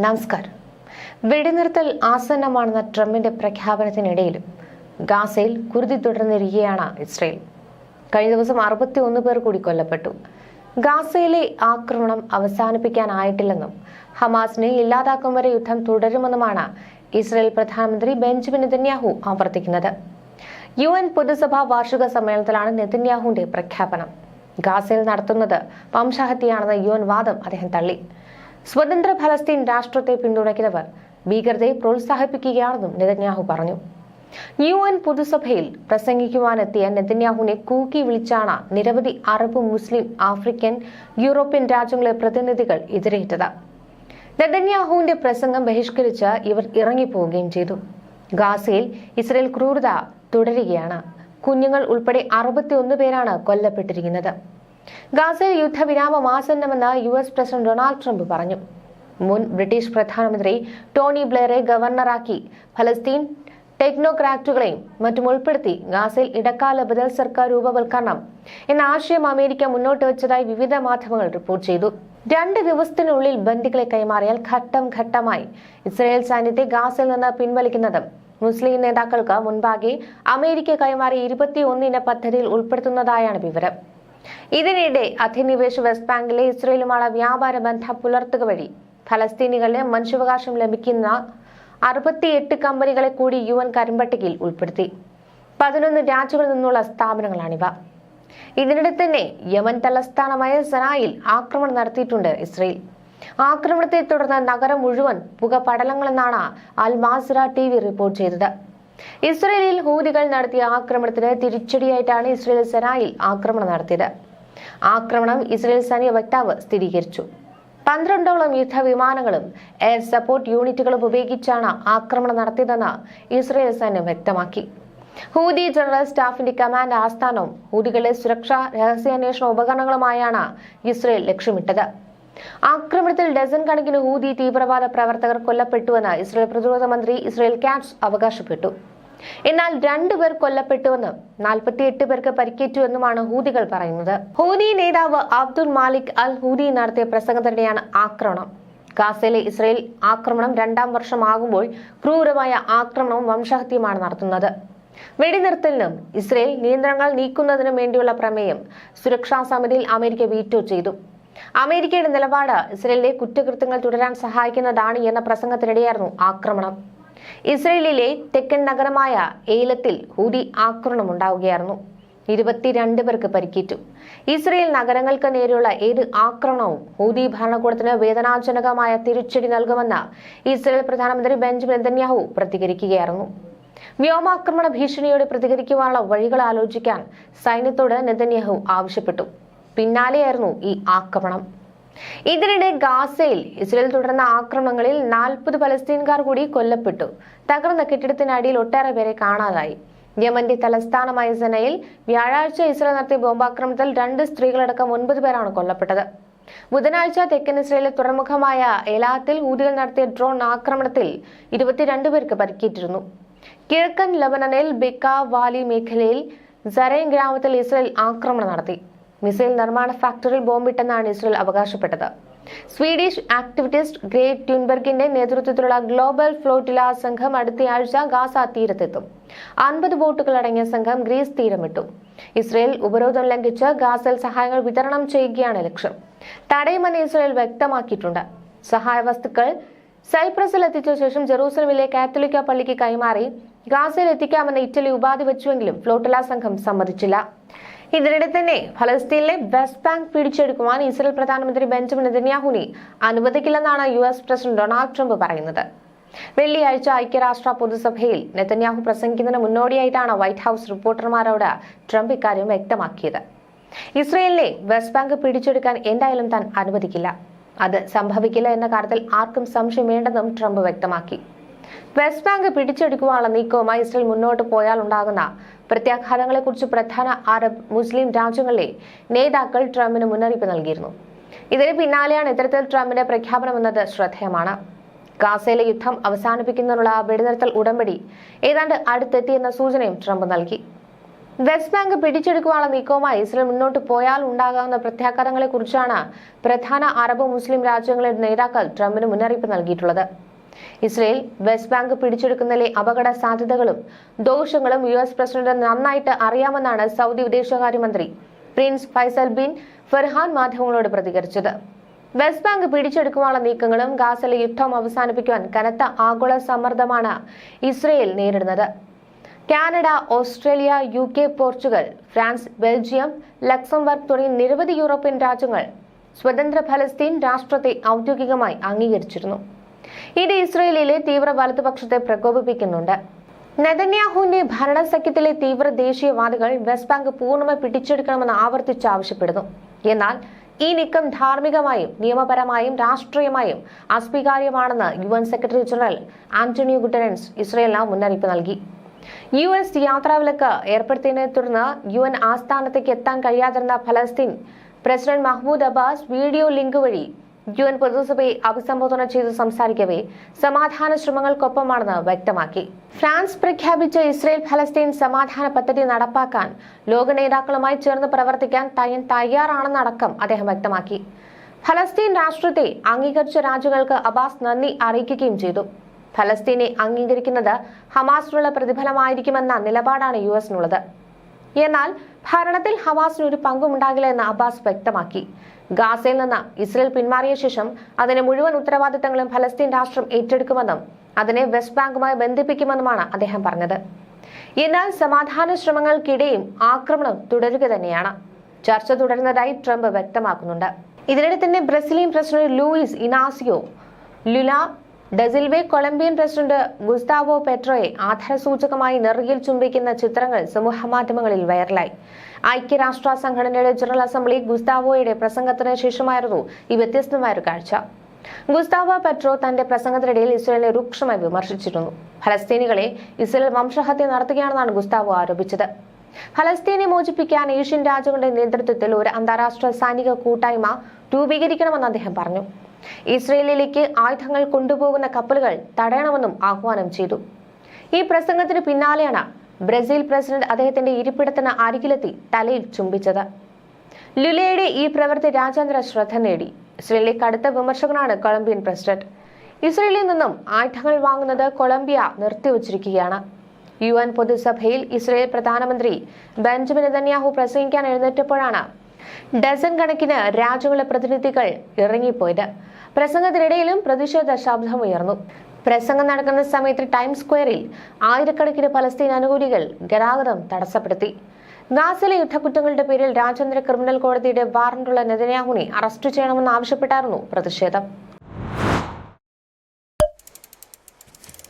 നമസ്കാരം. വെടിനിർത്തൽ ആസന്നമാണെന്ന ട്രംപിന്റെ പ്രഖ്യാപനത്തിനിടയിലും ഗാസയിൽ കുരുതി തുടർന്നിരിക്കുകയാണ് ഇസ്രയേൽ. കഴിഞ്ഞ ദിവസം അറുപത്തി ഒന്ന് പേർ കൂടി കൊല്ലപ്പെട്ടു. ഗാസയിലെ ആക്രമണം അവസാനിപ്പിക്കാനായിട്ടില്ലെന്നും ഹമാസിനെ ഇല്ലാതാക്കും വരെ യുദ്ധം തുടരുമെന്നുമാണ് ഇസ്രയേൽ പ്രധാനമന്ത്രി ബെഞ്ചമിൻ നെതന്യാഹു ആവർത്തിക്കുന്നത്. യു എൻ പൊതുസഭാ വാർഷിക സമ്മേളനത്തിലാണ് നെതന്യാഹുവിന്റെ പ്രഖ്യാപനം. ഗാസയിൽ നടത്തുന്നത് വംശഹത്യയാണെന്ന യു എൻ വാദം അദ്ദേഹം തള്ളി. സ്വതന്ത്ര ഫലസ്തീൻ രാഷ്ട്രത്തെ പിന്തുണയ്ക്കുന്നവർ ഭീകരതയെ പ്രോത്സാഹിപ്പിക്കുകയാണെന്നും നെതന്യാഹു പറഞ്ഞു. യു എൻ പൊതുസഭയിൽ പ്രസംഗിക്കുവാനെത്തിയ നെതന്യാഹുവിനെ കൂക്കി വിളിച്ചാണ് നിരവധി അറബ് മുസ്ലിം ആഫ്രിക്കൻ യൂറോപ്യൻ രാജ്യങ്ങളെ പ്രതിനിധികൾ എതിരേറ്റത്. നെതന്യാഹുവിന്റെ പ്രസംഗം ബഹിഷ്കരിച്ച് ഇവർ ഇറങ്ങിപ്പോവുകയും ചെയ്തു. ഗാസയിൽ ഇസ്രയേൽ ക്രൂരത തുടരുകയാണ്. കുഞ്ഞുങ്ങൾ ഉൾപ്പെടെ അറുപത്തിയൊന്ന് പേരാണ് കൊല്ലപ്പെട്ടിരിക്കുന്നത്. ഗാസയിൽ യുദ്ധവിരാമം ആസന്നമെന്ന് U S president Donald Trump പറഞ്ഞു. മുൻ ബ്രിട്ടീഷ് പ്രധാനമന്ത്രി ടോണി ബ്ലെയറെ ഗവർണറാക്കി. ഫലസ്തീൻ ടെക്നോക്രാറ്റുകളെയും മറ്റും ഉൾപ്പെടുത്തി ഗാസയിൽ ഇടക്കാല ബദൽ സർക്കാർ രൂപവൽക്കരണം എന്ന ആശയം അമേരിക്ക മുന്നോട്ട് വെച്ചതായി വിവിധ മാധ്യമങ്ങൾ റിപ്പോർട്ട് ചെയ്തു. രണ്ട് ദിവസത്തിനുള്ളിൽ ബന്ദികളെ കൈമാറിയാൽ ഘട്ടം ഘട്ടമായി ഇസ്രായേൽ സൈന്യത്തെ ഗാസയിൽ നിന്ന് പിൻവലിക്കുന്നതും മുസ്ലിം നേതാക്കൾക്ക് മുൻപാകെ അമേരിക്ക കൈമാറി ഇരുപത്തിയൊന്നിന പദ്ധതിയിൽ ഉൾപ്പെടുത്തുന്നതായാണ് വിവരം. ഇതിനിടെ അധിനിവേശ വെസ്റ്റ് ബാങ്കിലെ ഇസ്രയേലുമാണ് വ്യാപാര ബന്ധം പുലർത്തുക വഴി ഫലസ്തീനികളുടെ മനുഷ്യാവകാശം ലഭിക്കുന്ന അറുപത്തിയെട്ട് കമ്പനികളെ കൂടി യു എൻ കരിമ്പട്ടികയിൽ ഉൾപ്പെടുത്തി. പതിനൊന്ന് രാജ്യങ്ങളിൽ നിന്നുള്ള സ്ഥാപനങ്ങളാണിവ. ഇതിനിടെ തന്നെ യമൻ തലസ്ഥാനമായ സനായിൽ ആക്രമണം നടത്തിയിട്ടുണ്ട് ഇസ്രയേൽ. ആക്രമണത്തെ തുടർന്ന് നഗരം മുഴുവൻ പുകപടലങ്ങളെന്നാണ് Al Masirah T V report ചെയ്തത്. ഇസ്രയേലിൽ ഹൂതികൾ നടത്തിയ ആക്രമണത്തിന് തിരിച്ചടിയായിട്ടാണ് ഇസ്രയേൽ സെനായിൽ ആക്രമണം നടത്തിയത്. ആക്രമണം ഇസ്രയേൽ സൈനിക വക്താവ് സ്ഥിരീകരിച്ചു. പന്ത്രണ്ടോളം യുദ്ധവിമാനങ്ങളും എയർ സപ്പോർട്ട് യൂണിറ്റുകളും ഉപയോഗിച്ചാണ് ആക്രമണം നടത്തിയതെന്ന് ഇസ്രയേൽ സൈന്യം വ്യക്തമാക്കി. ഹൂദി ജനറൽ സ്റ്റാഫിന്റെ കമാൻഡ് ആസ്ഥാനവും ഹൂതികളുടെ സുരക്ഷാ രഹസ്യാന്വേഷണ ഉപകരണങ്ങളുമായാണ് ഇസ്രയേൽ ലക്ഷ്യമിട്ടത്. ആക്രമണത്തിൽ ഡസൻ കണക്കിന് ഹൂദി തീവ്രവാദ പ്രവർത്തകർ കൊല്ലപ്പെട്ടുവെന്ന് ഇസ്രയേൽ പ്രതിരോധ മന്ത്രി ഇസ്രയേൽ കാറ്റ്സ് അവകാശപ്പെട്ടു. എന്നാൽ രണ്ടുപേർ കൊല്ലപ്പെട്ടുവെന്നും നാൽപ്പത്തിയെട്ട് പേർക്ക് പരിക്കേറ്റുവെന്നുമാണ് ഹൂതികൾ പറയുന്നത്. ഹൂതി നേതാവ് അബ്ദുൽ മാലിക് അൽ ഹൂദി നടത്തിയ പ്രസംഗത്തിനിടെയാണ് ആക്രമണം. ഗാസയിലെ ഇസ്രയേൽ ആക്രമണം രണ്ടാം വർഷമാകുമ്പോൾ ക്രൂരമായ ആക്രമണവും വംശഹത്യയുമാണ് നടത്തുന്നത്. വെടിനിർത്തലിനും ഇസ്രയേൽ നിയന്ത്രണങ്ങൾ നീക്കുന്നതിനും വേണ്ടിയുള്ള പ്രമേയം സുരക്ഷാ സമിതിയിൽ അമേരിക്ക വീറ്റോ ചെയ്തു. അമേരിക്കയുടെ നിലപാട് ഇസ്രയേലിലെ കുറ്റകൃത്യങ്ങൾ തുടരാൻ സഹായിക്കുന്നതാണ് എന്ന പ്രസംഗത്തിനിടെയായിരുന്നു ആക്രമണം. ഇസ്രയേലിലെ തെക്കൻ നഗരമായ ഏലത്തിൽ ഹൂതി ആക്രമണം ഉണ്ടാവുകയായിരുന്നു. ഇരുപത്തിരണ്ട് പേർക്ക് പരിക്കേറ്റു. ഇസ്രയേൽ നഗരങ്ങൾക്ക് നേരെയുള്ള ഏത് ആക്രമണവും ഹൂതി ഭരണകൂടത്തിന് വേദനാജനകമായ തിരിച്ചടി നൽകുമെന്ന് ഇസ്രയേൽ പ്രധാനമന്ത്രി ബെഞ്ചമിൻ നെതന്യാഹു പ്രതികരിക്കുകയായിരുന്നു. വ്യോമാക്രമണ ഭീഷണിയോട് പ്രതികരിക്കുവാനുള്ള വഴികൾ ആലോചിക്കാൻ സൈന്യത്തോട് നെതന്യാഹു ആവശ്യപ്പെട്ടു. പിന്നാലെയായിരുന്നു ഈ ആക്രമണം. ഇതിനിടെ ഗാസയിൽ ഇസ്രയേൽ തുടർന്ന ആക്രമണങ്ങളിൽ നാൽപ്പത് പലസ്തീൻകാർ കൂടി കൊല്ലപ്പെട്ടു. തകർന്ന കെട്ടിടത്തിനടിയിൽ ഒട്ടേറെ പേരെ കാണാതായി. യമന്റെ തലസ്ഥാനമായ സെനയിൽ വ്യാഴാഴ്ച ഇസ്രയേൽ നടത്തിയ ബോംബാക്രമണത്തിൽ രണ്ട് സ്ത്രീകളടക്കം ഒൻപത് പേരാണ് കൊല്ലപ്പെട്ടത്. ബുധനാഴ്ച തെക്കൻ ഇസ്രയേലിലെ തുറമുഖമായ എലാത്തിൽ ഊതികൾ നടത്തിയ ഡ്രോൺ ആക്രമണത്തിൽ ഇരുപത്തിരണ്ട് പേർക്ക് പരിക്കേറ്റിരുന്നു. കിഴക്കൻ ലബനനിൽ ബിക്ക വാലി മേഖലയിൽ സരൈൻ ഗ്രാമത്തിൽ ഇസ്രയേൽ ആക്രമണം നടത്തി. മിസൈൽ നിർമ്മാണ ഫാക്ടറിയിൽ ബോംബിട്ടെന്നാണ് ഇസ്രയേൽ അവകാശപ്പെട്ടത്. സ്വീഡിഷ് ആക്ടിവിറ്റിസ്റ്റ് ഗ്രേറ്റ് ട്യൂൻബർഗിന്റെ നേതൃത്വത്തിലുള്ള ഗ്ലോബൽ ഫ്ലോട്ടില സംഘം അടുത്തയാഴ്ച ഗാസ തീരത്തെത്തും. അൻപത് ബോട്ടുകൾ അടങ്ങിയ സംഘം ഗ്രീസ് തീരമിട്ടു. ഇസ്രയേൽ ഉപരോധം ലംഘിച്ച് ഗാസൽ സഹായങ്ങൾ വിതരണം ചെയ്യുകയാണ് ലക്ഷ്യം. തടയുമെന്ന് ഇസ്രയേൽ വ്യക്തമാക്കിയിട്ടുണ്ട്. സഹായ വസ്തുക്കൾ സൈപ്രസിൽ എത്തിച്ച ശേഷം ജെറൂസലമിലെ കാത്തലിക്ക പള്ളിക്ക് കൈമാറി ഗാസയിൽ എത്തിക്കാമെന്ന് ഇറ്റലി ഉപാധി വെച്ചുവെങ്കിലും ഫ്ലോട്ടില സംഘം സമ്മതിച്ചില്ല. ഇതിനിടെ തന്നെ ഫലസ്തീനിലെ വെസ്റ്റ് ബാങ്ക് പിടിച്ചെടുക്കുവാൻ ഇസ്രയേൽ പ്രധാനമന്ത്രി ബെഞ്ചമിൻ നെതന്യാഹുവിനെ അനുവദിക്കില്ലെന്നാണ് U S president Donald Trump പറയുന്നത്. വെള്ളിയാഴ്ച ഐക്യരാഷ്ട്ര പൊതുസഭയിൽ നെതന്യാഹു പ്രസംഗിക്കുന്നതിന് മുന്നോടിയായിട്ടാണ് വൈറ്റ് ഹൌസ് റിപ്പോർട്ടർമാരോട് ട്രംപ് ഇക്കാര്യം വ്യക്തമാക്കിയത്. ഇസ്രയേലിനെ വെസ്റ്റ് ബാങ്ക് പിടിച്ചെടുക്കാൻ എന്തായാലും താൻ അനുവദിക്കില്ല. അത് സംഭവിക്കില്ല എന്ന കാര്യത്തിൽ ആർക്കും സംശയം വേണ്ടെന്നും ട്രംപ് വ്യക്തമാക്കി. വെസ്റ്റ് ബാങ്ക് പിടിച്ചെടുക്കുവാനുള്ള നീക്കവുമായി ഇസ്രയേൽ മുന്നോട്ട് പോയാൽ ഉണ്ടാകുന്ന പ്രത്യാഘാതങ്ങളെക്കുറിച്ച് പ്രധാന അറബ് മുസ്ലിം രാജ്യങ്ങളിലെ നേതാക്കൾ ട്രംപിന് മുന്നറിയിപ്പ് നൽകിയിരുന്നു. ഇതിന് പിന്നാലെയാണ് ഇത്തരത്തിൽ ട്രംപിന്റെ പ്രഖ്യാപനമെന്നത് ശ്രദ്ധേയമാണ്. ഗാസയിലെ യുദ്ധം അവസാനിപ്പിക്കുന്നതിനുള്ള വെടിനിർത്തൽ ഉടമ്പടി ഏതാണ്ട് അടുത്തെത്തിയെന്ന സൂചനയും ട്രംപ് നൽകി. വെസ്റ്റ് ബാങ്ക് പിടിച്ചെടുക്കുവാനുള്ള നീക്കവുമായി ഇസ്രയേൽ മുന്നോട്ട് പോയാൽ ഉണ്ടാകാവുന്ന പ്രത്യാഘാതങ്ങളെക്കുറിച്ചാണ് പ്രധാന അറബ് മുസ്ലിം രാജ്യങ്ങളുടെ നേതാക്കൾ ട്രംപിന് മുന്നറിയിപ്പ് നൽകിയിട്ടുള്ളത്. ഇസ്രയേൽ വെസ്റ്റ് ബാങ്ക് പിടിച്ചെടുക്കുന്നതിലെ അപകട സാധ്യതകളും ദോഷങ്ങളും യു എസ് പ്രസിഡന്റ് നന്നായിട്ട് അറിയാമെന്നാണ് സൗദി വിദേശകാര്യമന്ത്രി പ്രിൻസ് ഫൈസൽ ബിൻ ഫെർഹാൻ മാധ്യമങ്ങളോട് പ്രതികരിച്ചത്. വെസ്റ്റ് ബാങ്ക് പിടിച്ചെടുക്കുവാനുള്ള നീക്കങ്ങളും ഗാസയിലെ യുദ്ധം അവസാനിപ്പിക്കുവാൻ കനത്ത ആഗോള സമ്മർദ്ദമാണ് ഇസ്രയേൽ നേരിടുന്നത്. Canada Australia U K Portugal France Belgium Luxembourg തുടങ്ങിയ നിരവധി യൂറോപ്യൻ രാജ്യങ്ങൾ സ്വതന്ത്ര ഫലസ്തീൻ രാഷ്ട്രത്തെ ഔദ്യോഗികമായി അംഗീകരിച്ചിരുന്നു. ഇത് ഇസ്രയേലിലെ തീവ്ര വലതുപക്ഷത്തെ പ്രകോപിപ്പിക്കുന്നുണ്ട്. നെതന്യാഹുവിന്റെ ഭരണസഖ്യത്തിലെ തീവ്ര ദേശീയവാദികൾ വെസ്റ്റ് ബാങ്ക് പൂർണമായി പിടിച്ചെടുക്കണമെന്ന് ആവർത്തിച്ച് ആവശ്യപ്പെടുന്നു. എന്നാൽ ഈ നീക്കം ധാർമ്മികമായും നിയമപരമായും രാഷ്ട്രീയമായും അസ്വീകാര്യമാണെന്ന് U N secretary general Antonio Guterres ഇസ്രയേലിന് മുന്നറിയിപ്പ് നൽകി. യു എസ് യാത്രാവിലക്ക് ഏർപ്പെടുത്തിയതിനെ തുടർന്ന് യു എൻ ആസ്ഥാനത്തേക്ക് എത്താൻ കഴിയാതിരുന്ന ഫലസ്തീൻ president Mahmoud Abbas video link വഴി യു എൻ പൊതുസഭയെ അഭിസംബോധന ചെയ്ത് സംസാരിക്കവേ സമാധാന ശ്രമങ്ങൾക്കൊപ്പമാണെന്ന് വ്യക്തമാക്കി. ഫ്രാൻസ് പ്രഖ്യാപിച്ച ഇസ്രയേൽ ഫലസ്തീൻ സമാധാന പദ്ധതി നടപ്പാക്കാൻ ലോക നേതാക്കളുമായി ചേർന്ന് പ്രവർത്തിക്കാൻ തയ്യൻ തയ്യാറാണെന്നടക്കം അദ്ദേഹം വ്യക്തമാക്കി. ഫലസ്തീൻ രാഷ്ട്രത്തെ അംഗീകരിച്ച രാജ്യങ്ങൾക്ക് അബാസ് നന്ദി അറിയിക്കുകയും ചെയ്തു. ഫലസ്തീനെ അംഗീകരിക്കുന്നത് ഹമാസിനുള്ള പ്രതിഫലമായിരിക്കുമെന്ന നിലപാടാണ് യു എസിനുള്ളത്. എന്നാൽ ഭരണത്തിൽ ഹമാസിന് ഒരു പങ്കുമുണ്ടാകില്ല എന്ന് അബ്ബാസ് വ്യക്തമാക്കി. ഗാസയിൽ നിന്ന് ഇസ്രയേൽ പിന്മാറിയ ശേഷം അതിന്റെ മുഴുവൻ ഉത്തരവാദിത്തങ്ങളും ഫലസ്തീൻ രാഷ്ട്രം ഏറ്റെടുക്കുമെന്നും അതിനെ വെസ്റ്റ് ബാങ്കുമായി ബന്ധിപ്പിക്കുമെന്നുമാണ് അദ്ദേഹം പറഞ്ഞത്. എന്നാൽ സമാധാന ശ്രമങ്ങൾക്കിടെയും ആക്രമണം തുടരുക തന്നെയാണ്. ചർച്ച തുടരുന്നതായി ട്രംപ് വ്യക്തമാക്കുന്നുണ്ട്. ഇതിനിടെ തന്നെ Brazilian president Luiz Inacio Lula da Silva Colombian president Gustavo പെട്രോയെ ആധാരസൂചകമായി നെറുകിൽ ചുംബിക്കുന്ന ചിത്രങ്ങൾ സമൂഹമാധ്യമങ്ങളിൽ വൈറലായി. ഐക്യരാഷ്ട്ര സംഘടനയുടെ ജനറൽ അസംബ്ലി ഗുസ്താവോയുടെ പ്രസംഗത്തിന് ശേഷമായിരുന്നു ഈ വ്യത്യസ്തമായ കാഴ്ച. ഗുസ്താവോ പെട്രോ തന്റെ പ്രസംഗത്തിനിടയിൽ ഇസ്രയേലിനെ രൂക്ഷമായി വിമർശിച്ചിരുന്നു. ഫലസ്തീനികളെ ഇസ്രയേൽ വംശഹത്യ നടത്തുകയാണെന്നാണ് ഗുസ്താവോ ആരോപിച്ചത്. ഫലസ്തീനെ മോചിപ്പിക്കാൻ ഏഷ്യൻ രാജ്യങ്ങളുടെ നേതൃത്വത്തിൽ ഒരു അന്താരാഷ്ട്ര സൈനിക കൂട്ടായ്മ രൂപീകരിക്കണമെന്ന് അദ്ദേഹം പറഞ്ഞു. ഇസ്രയേലിലേക്ക് ആയുധങ്ങൾ കൊണ്ടുപോകുന്ന കപ്പലുകൾ തടയണമെന്നും ആഹ്വാനം ചെയ്തു. ഈ പ്രസംഗത്തിന് പിന്നാലെയാണ് ബ്രസീൽ പ്രസിഡന്റ് അദ്ദേഹത്തിന്റെ ഇരിപ്പിടത്തിന് അരികിലെത്തി തലയിൽ ചുംബിച്ചത്. ലുലയുടെ ഈ പ്രവൃത്തി രാജ്യാന്തര ശ്രദ്ധ നേടി. ഇസ്രയേലിലെ കടുത്ത വിമർശകനാണ് കൊളംബിയൻ പ്രസിഡന്റ്. ഇസ്രയേലിൽ നിന്നും ആയുധങ്ങൾ വാങ്ങുന്നത് കൊളംബിയ നിർത്തിവച്ചിരിക്കുകയാണ്. യു എൻ പൊതുസഭയിൽ ഇസ്രയേൽ പ്രധാനമന്ത്രി ബെഞ്ചമിൻ നെതന്യാഹു പ്രസംഗിക്കാൻ എഴുന്നേറ്റപ്പോഴാണ് ഡസൻ കണക്കിന് രാജ്യങ്ങളുടെ പ്രതിനിധികൾ ഇറങ്ങിപ്പോയത്. പ്രസംഗത്തിനിടയിലും പ്രതിഷേധ ശബ്ദമുയർന്നു പ്രസംഗം നടക്കുന്ന സമയത്ത് ടൈംസ് സ്ക്വയറിൽ ആയിരക്കണക്കിന് പലസ്തീൻ അനുകൂലികൾ ഗതാഗതം തടസ്സപ്പെടുത്തി. ഗാസിലെ യുദ്ധക്കുറ്റങ്ങളുടെ പേരിൽ രാജ്യാന്തര ക്രിമിനൽ കോടതിയുടെ വാറണ്ടുള്ള നെതന്യാഹുനെ അറസ്റ്റ് ചെയ്യണമെന്ന് ആവശ്യപ്പെട്ടായിരുന്നു പ്രതിഷേധം.